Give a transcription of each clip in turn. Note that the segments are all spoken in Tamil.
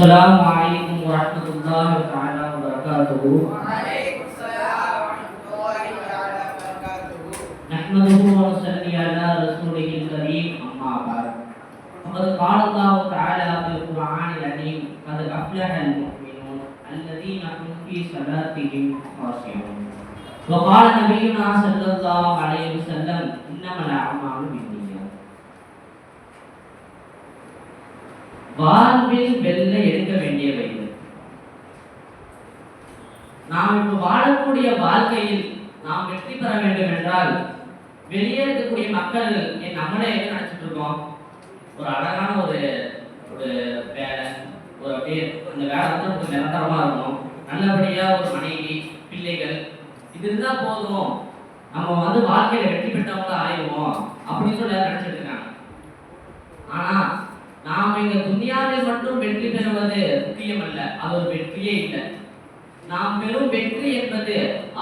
السلام عليكم ورحمة الله تعالى وبركاته وعليكم السلام ورحمة الله تعالى وبركاته نحمده ونصلي على رسوله الكريم أما بعد فقد قال الله تعالى في القرآن العظيم قد أفلح المؤمنون الذين هم في صلاتهم خاشعون وقال نبينا صلى الله عليه وسلم إنما الأعمال بالنيات வாழ்வில் வெல்ல எடுக்க வேண்டியவை. நாம் இப்போ வாழக்கூடிய வாழ்க்கையில் நாம் வெற்றி பெற வேண்டும் என்றால் வெளியே இருக்கக்கூடிய மக்கள் என் நம்மளே என்ன நினைச்சிட்டு இருக்கோம்? ஒரு அழகான ஒரு ஒரு வேலை ஒரு அப்படியே அந்த வேலை வந்து நமக்கு நிரந்தரமா இருக்கும் நல்லபடியா ஒரு மனைவி பிள்ளைகள் இது இருந்தா போதும். நம்ம வந்து வாழ்க்கையில வெற்றி பெற்றவங்க ஆயிடுவோம் அப்படின்னு சொல்லி நினைச்சிட்டு இருக்காங்க. ஆனா நாம் இந்த துன்யாவில் மட்டும் வெற்றி பெறுவது முக்கியம் அல்ல அது ஒரு வெற்றியே இல்லை. நாம் பெறும் வெற்றி என்பது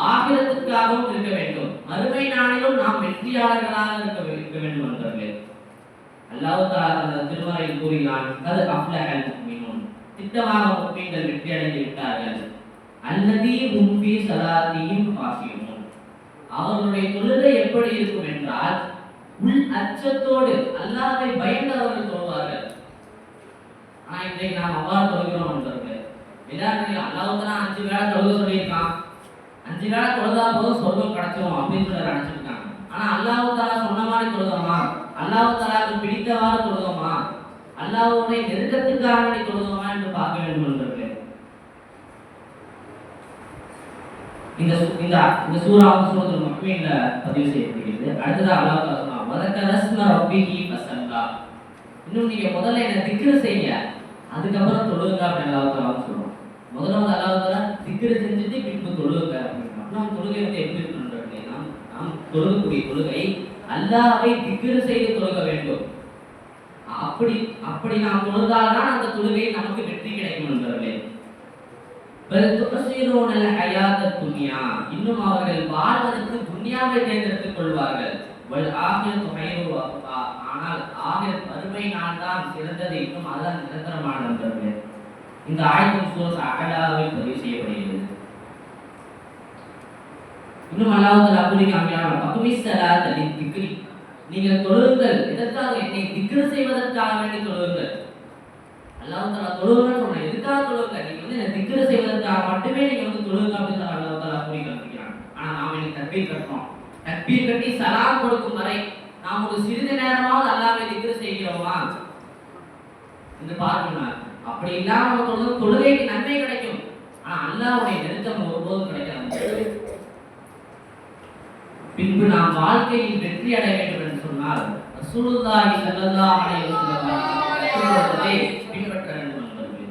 ஆகிரத்துக்காகவும் இருக்க வேண்டும். மறுமை நாளிலும் நாம் வெற்றியாளர்களாக இருக்க இருக்க வேண்டும் என்றார்கள் அல்லாஹ் தாலா திருமறையில் கூறினான் அது அஃப்லஹல் முஃமினூன் திட்டமாக முஃமின்கள் வெற்றி அடைந்து விட்டார்கள். அல்லதி ஹும் ஃபீ பாசியமும் அவர்களுடைய தொழுகை எப்படி இருக்கும் என்றால் உள் அச்சத்தோடு அல்லாதை பயந்து அவர்கள் ஆனா இன்றைக்கு நாம் அவ்வாறு தொழுகிறோம் என்பது எல்லாரும் அல்லாஹ் அஞ்சு வேளை தொழுக சொல்லியிருக்கான். அஞ்சு வேளை தொழுதா போதும் சொர்க்கம் கிடைச்சிரும் அப்படின்னு சொல்லி நினைச்சிருக்காங்க. ஆனா அல்லாஹு தாலா சொன்ன மாதிரி தொழுதோமா? அல்லாஹ் தாலாவுக்கு பிடித்தவாறு தொழுதோமா? அல்லாஹ்வுடைய நெருக்கத்துக்காக வேண்டி தொழுதோமா என்று பார்க்க வேண்டும் என்பது இந்த இந்த இந்த சூரா சூரத்தில் மட்டுமே முஃமின்ல பதிவு செய்யப்படுகிறது. அடுத்ததா அல்லாஹ் தாலா சொன்னா வதக்க ரஸ்ம ரப்பிஹி ஃபஸல்லா இன்னும் நீங்க முதல்ல என்ன திக்ரு செய்யுங்க. அதுக்கப்புறம் தொழுங்க அப்படின்னு அல்லாஹ் தாலா சொல்றோம். முதல்ல வந்து அல்லாஹ் தாலா செஞ்சுட்டு பின்பு தொழுங்க அப்படின்னா நாம் தொழுகை வந்து எப்படி இருக்கணும் நாம் நாம் தொழுகக்கூடிய தொழுகை அல்லாவை திக்ரு செய்து தொழுக வேண்டும். அப்படி அப்படி நாம் தொழுதால்தான் அந்த தொழுகை நமக்கு வெற்றி கிடைக்கும் என்பவர்களே. இன்னும் அவர்கள் வாழ்வதற்கு துன்யாவை தேர்ந்தெடுத்துக் கொள்வார்கள். ஆனால் ஆகிரத் பருமை நான் தான் சிறந்தது இன்னும் அதுதான் நிரந்தரமானது இந்த ஆயத்தம் சூரத் அகலாவில் பதிவு செய்யப்படுகிறது. இன்னும் அல்லாவது தஆலா கூறி காமிக்கிறான் தலி திக்ரி. நீங்கள் தொழுங்கள் எதற்காக என்னை திக்ரு செய்வதற்காக வேண்டி தொழுங்கள் அல்லாஹ் தஆலா தொழுகன்னு சொன்ன எதுக்காக தொழுங்க நீங்க வந்து என்ன திக்ரு செய்வதற்காக மட்டுமே நீங்க வந்து தொழுங்க அப்படின்னு சொல்லி அல்லாஹ் தஆலா கூறி காமிக்கிறான். ஆனா நாம இன்னைக்கு தக்பீர் கட்டுறோம். தக்பீர் கட்டி சலாம் கொடுக்கும் வரை நாம் ஒரு சிறிது நேரமாவது அல்லாவை திக்ரு செய்கிறோமா? என்று பார்க்கணும்? அப்படி இல்லாம நம்ம தொழுது தொழுகைக்கு நன்மை கிடைக்கும். ஆனா அல்லாவுடைய நெருக்கம் ஒருபோதும் கிடைக்காது. பின்பு நாம் வாழ்க்கையில் வெற்றி அடைய வேண்டும் என்று சொன்னால் ரசூலுல்லாஹி ஸல்லல்லாஹு அலைஹி வஸல்லம் பின்பற்ற வேண்டும் என்பது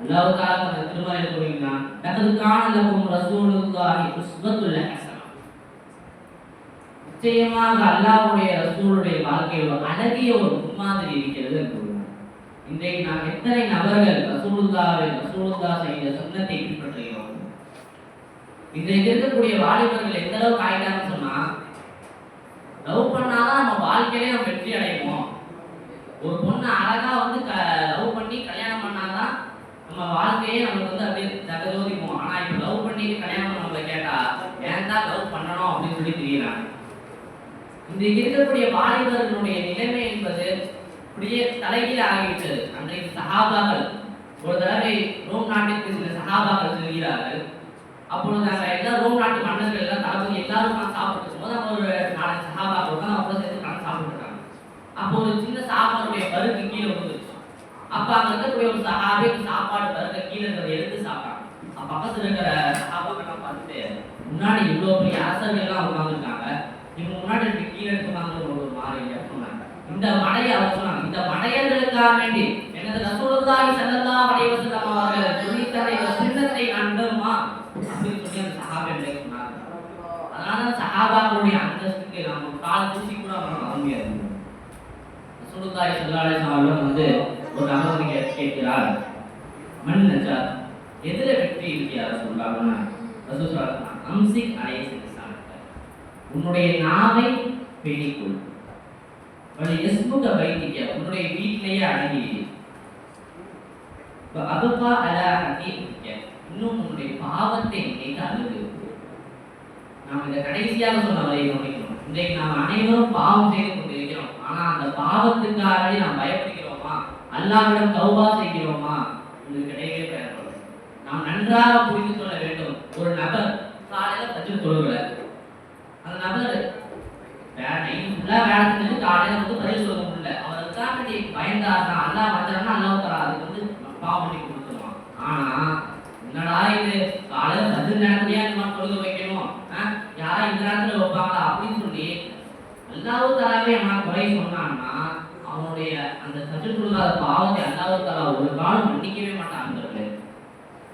அல்லாஹ் தஆலா தனது திருமறையில் கூறுகிறான் லகத் கான லகும் ரசூலுல்லாஹி உஸ்வத்துல் ஹசன நிச்சயமாக அல்லாவுடைய ரசூலுடைய வாழ்க்கையில் ஒரு அழகிய ஒரு முன்மாதிரி இருக்கிறது இன்றைக்கு நாம் எத்தனை நபர்கள் ரசூலுல்லாஹை ரசூலுல்லாஹ் செய்த சொந்தத்தை பின்பற்றுகிறோம்? இன்றைக்கு இருக்கக்கூடிய வாலிபர்கள் எந்த அளவுக்கு ஆயிட்டாங்கன்னு சொன்னா லவ் பண்ணாதான் நம்ம வாழ்க்கையிலே நம்ம வெற்றி அடைவோம் ஒரு பொண்ணு அழகா வந்து லவ் பண்ணி கல்யாணம் பண்ணாதான் நம்ம வாழ்க்கையே நமக்கு வந்து அப்படியே தகதோதிக்கும் ஆனா இப்ப லவ் பண்ணிட்டு கல்யாணம் பண்ணவங்கள கேட்டா ஏன் தான் லவ் பண்ணணும் அப்படின்னு சொல்லி தெரியறாங்க இன்றைக்கு இருக்கக்கூடிய வாலிபர்களுடைய நிலைமை என்பது அப்படியே தலைகீழ ஆகிவிட்டது. அன்றைக்கு சகாபாக்கள் ஒரு தடவை ரோம் நாட்டிற்கு சில சகாபாக்கள் செல்கிறார்கள். அப்பொழுது நாங்கள் எல்லா ரோம் நாட்டு மன்னர்கள் எல்லாம் தளபதி எல்லாரும் நான் சாப்பிட்டு போது அவங்க ஒரு நாலு சகாபாக்கள் தான் அவங்க சேர்த்து நான் சாப்பிட்டுருக்காங்க அப்போ ஒரு சின்ன சாப்பாடுடைய பருக்கு கீழே விழுந்துச்சு. அப்போ அங்கே இருக்கக்கூடிய ஒரு சஹாபி சாப்பாடு பருக்க கீழே இருக்கிறத எடுத்து சாப்பிட்டாங்க. பக்கத்தில் இருக்கிற சஹாபாக்கெல்லாம் பார்த்துட்டு முன்னாடி இவ்வளோ பெரிய அரசர்கள் எல்லாம் உட்காந்துருக்காங்க இவங்க முன்னாடி கீழே இருக்கிறாங்க ஒரு மாறி சொன்னாங்க. இந்த மடையை அவர் சொன்னாங்க. இந்த மடையர்களுக்காக வேண்டி எனது ரசூலுல்லாஹி ஸல்லல்லாஹு அலைஹி வஸல்லம் அவர்கள் சொல்லித்தர இந்த சுன்னத்தை நம்புமா அப்படின்னு சொல்லி அந்த சஹாபிகளை சொன்னாங்க. அதனால சஹாபாக்களுடைய அந்தஸ்துக்கு நாம் ஒரு கால தூசி கூட நம்ம வர முடியாது. ரசூலுல்லாஹி ஸல்லல்லாஹு அலைஹி வஸல்லம் அவர்கள் வந்து ஒரு நபர் கேட்கிறார். மண் நஜாத் எதிர வெற்றி இருக்கிறார் சொல்றாங்கன்னா ரசூல் அம்சிக் அலைஹி உன்னுடைய நாவை பேணிக்கொள். வழி எஸ்முக வைத்திக்க உன்னுடைய வீட்டிலேயே அடங்கி இரு. அலா ஹதீபிக்க இன்னும் உன்னுடைய பாவத்தை நினைத்து அழுது நாம் இதை கடைசியாக சொன்ன வரையை கவனிக்கணும். இன்றைக்கு நாம் அனைவரும் பாவம் செய்து கொண்டிருக்கிறோம். ஆனா அந்த பாவத்துக்காகவே நாம் பயப்படுகிறோமா? அல்லாவிடம் கௌபா செய்கிறோமா? உங்களுக்கு கிடையவே கிடையாது. நாம் நன்றாக புரிந்து கொள்ள வேண்டும். ஒரு நபர் காலையில பத்து தொழுகல அந்த நபர் வேற நைட்டு ஃபுல்லா வேலை செஞ்சு காலையில வந்து பதில் சொல்ல முடியல அவர் அதுக்காக பயந்தாருன்னா அல்லா வந்தாருன்னா அல்லாஹ் தரா அதுக்கு வந்து பாவம் பண்ணி கொடுத்துருவான் ஆனா என்னடா இது காலையில பத்து நேரத்துலயே அந்த மாதிரி தொழுக வைக்கணும் ஆ? யாரா இந்த நேரத்துல வைப்பாங்களா அப்படின்னு சொல்லி அல்லாவு தலாவே அவன் குறை சொன்னான்னா அவனுடைய அந்த சற்று பாவத்தை அல்லாவு தலா ஒரு காலம் மன்னிக்கவே மாட்டான்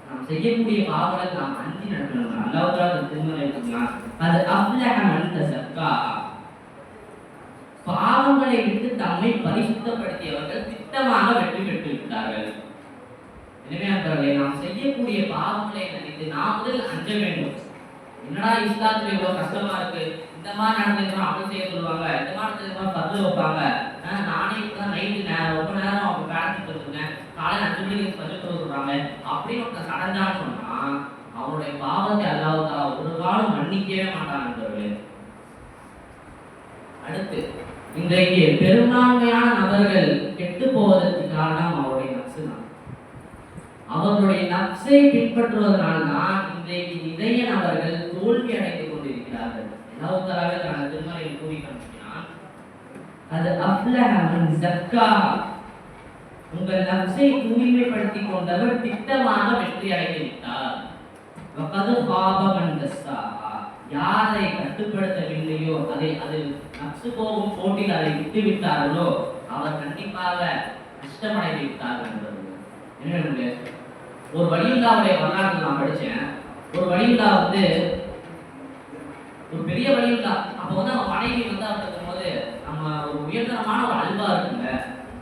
நாம் செய்யக்கூடிய பாவங்களை நாம் அஞ்சி நடக்கணும் அல்லாவு தலா திருமணம் இருக்குன்னா அது அப்லக மனித சர்க்கா பாவங்களை விட்டு தம்மை பரிசுத்தப்படுத்தியவர்கள் திட்டமாக வெற்றி பெற்று விட்டார்கள் எனவே அவர்களை நாம் செய்யக்கூடிய பாவங்களை நினைத்து நாம் முதல் அஞ்ச வேண்டும். என்னடா இஸ்லாத்துல இவ்வளவு கஷ்டமா இருக்கு? இந்த மாதிரி நடந்ததுமா அப்படி செய்ய சொல்லுவாங்க. இந்த மாதிரி நடந்ததுமா பத்து வைப்பாங்க. ஆஹ் நானே இப்பதான் நைட்டு நேரம் ரொம்ப நேரம் அவங்க பேரண்ட்ஸ் இருக்கேன். காலையில் அஞ்சு மணிக்கு பதில் சொல்றாங்க. அப்படின்னு ஒருத்தர் சடஞ்சான்னு சொன்னா அவனுடைய பாவத்தை அல்லாவுதா ஒரு காலம் மன்னிக்கவே மாட்டான் அடுத்து இன்றைக்கு பெரும்பான்மையான நபர்கள் கெட்டு போவதற்கு காரணம் அவருடைய நச்சு தான். அவர்களுடைய நப்சை பின்பற்றுவதனால்தான் இன்றைக்கு இதய நபர்கள் தோல்வி அடைந்து கொண்டிருக்கிறார்கள். அல்லாஹ் தனது திருமலையில் கூறி காண்பிக்கிறான் அது அப்லஹமன் ஜக்கா. உங்கள் நப்சை தூய்மைப்படுத்திக் கொண்டவர் திட்டமாக வெற்றி அடைந்து விட்டார். வகது பாபமன் தஸ்ஸாஹா. யாரை கட்டுப்படுத்தவில்லையோ அதை அது நப்சு போகும் போட்டியில் அதை விட்டு விட்டார்களோ அவர் கண்டிப்பாக நஷ்டமடைந்து விட்டார் என்பது என்ன ஒரு வழியில்லாவுடைய வரலாறு நான் படிச்சேன். ஒரு வழியில்லா வந்து ஒரு பெரிய வழியுல்லா அப்போ வந்து நம்ம மனைவி வந்து அப்படிங்கும் போது நம்ம ஒரு உயர்தரமான ஒரு அல்வா இருக்குங்க.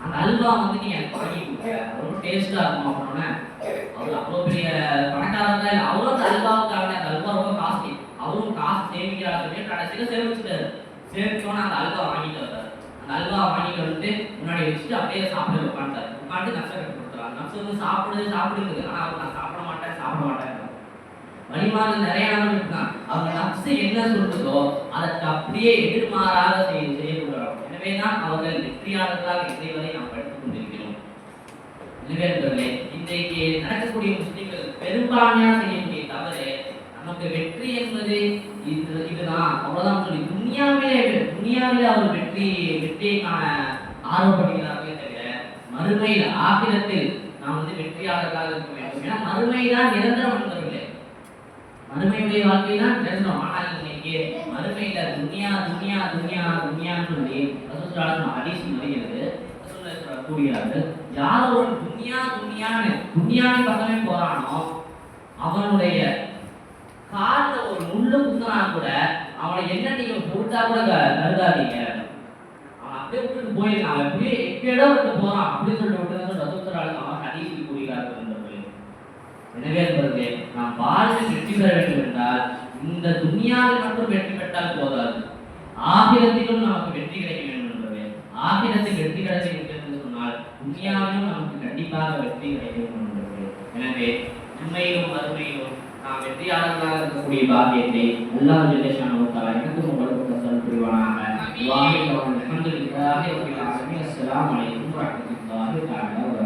அந்த அல்வா வந்து நீங்க எனக்கு வாங்கி கொடுங்க ரொம்ப டேஸ்டா இருக்கும் அப்படின்னோடனே அவர் அவ்வளோ பெரிய பணக்காரங்க இல்லை அவரும் அந்த அல்வாவுக்காக அந்த அல்வா ரொம்ப காஸ்ட்லி அவரும் காசு சேமிக்கிறார் சொல்லி கடைசியில் சேமிச்சுட்டாரு. சேமிச்சோன்னு அந்த அல்வா வாங்கிட்டு வர்றாரு. அந்த அல்வா வாங்கிட்டு வந்துட்டு முன்னாடி வச்சுட்டு அப்படியே சாப்பிட உட்காந்துட்டாரு உட்காந்து நஷ்டம் கட்டு கொடுத்துறாரு. நஷ்டம் வந்து சாப்பிடுது சாப்பிடுது ஆனால் அவர் நான் சாப்பிட மாட்டேன் சாப்பிட மாட்டேன் வழிமாறு நிறைய நாள் இருக்கான் என்ன சொல்றதோ அதற்கு அப்படியே எதிர்மாறாக செய்ய செய்யப்படுகிறோம். எனவேதான் அவர்கள் வெற்றியாளர்களாக இறைவரை நாம் படித்துக் கொண்டிருக்கிறோம். எனவே இன்றைக்கு நடக்கக்கூடிய முஸ்லிம்கள் பெரும்பான்மையாக செய்யக்கூடிய தவறு நமக்கு வெற்றி என்பது இது இதுதான். அவ்வளவுதான் சொல்லி துணியாவிலே துணியாவிலே அவர் வெற்றி வெற்றியை காண ஆர்வப்படுகிறார்களே தவிர மறுமையில் ஆகிரத்தில் நாம் வந்து வெற்றியாளர்களாக இருக்க வேண்டும். ஏன்னா மறுமை தான் நிரந்தரம் என்பதில்லை. மறுமையுடைய வாழ்க்கை தான் நிரந்தரம். ஆனால் மறுமையில துனியா துனியா துனியா துனியான்னு சொல்லி ரசூலுல்லாஹி ஹதீஸ் வருகிறது ரசூலுல்லாஹி கூறுகிறார்கள் யார் ஒரு துனியா துனியான்னு துனியாவின் பக்கமே போறானோ அவனுடைய கால்ல ஒரு முள்ளு குத்துனா கூட அவனை என்ன நீங்க பொறுத்தா கூட க- கருதாதீங்க. அவன் அப்படியே விட்டுட்டு போயிருக்கான். அவன் அப்படியே எப்படியோ விட்டு போறான். அப்படின்னு சொல்லிட்டு விட்டு ரசூலுல்லாஹி அவன் ஹதீஸில் கூறுகிறார்கள் நண்பர்களே. எனவே என்பது நாம் வாழ்வில் வெற்றி பெற வேண்டும் என்றால் இந்த துன்யாவில் மட்டும் வெற்றி பெற்றால் போதாது. ஆகிரத்திலும் நமக்கு வெற்றி கிடைக்க வேண்டும் என்பதே ஆகிரத்தில் வெற்றி கிடைக்க வேண்டும் என்று சொன்னால் துன்யாவிலும் நமக்கு கண்டிப்பாக வெற்றி கிடைக்க வேண்டும் என்பது எனவே உண்மையிலும் மறுமையிலும் நாம் வெற்றியாளர்களாக இருக்கக்கூடிய பாக்கியத்தை எல்லா ஜெனரேஷன் எனக்கும் உங்களுக்கு தசல் புரிவானாக. வாஹித் அவர்கள் அல்ஹம்துலில்லாஹி ரப்பில் ஆலமீன் அஸ்ஸலாமு அலைக்கும் வரஹ்மத்துல்லாஹி தஆலா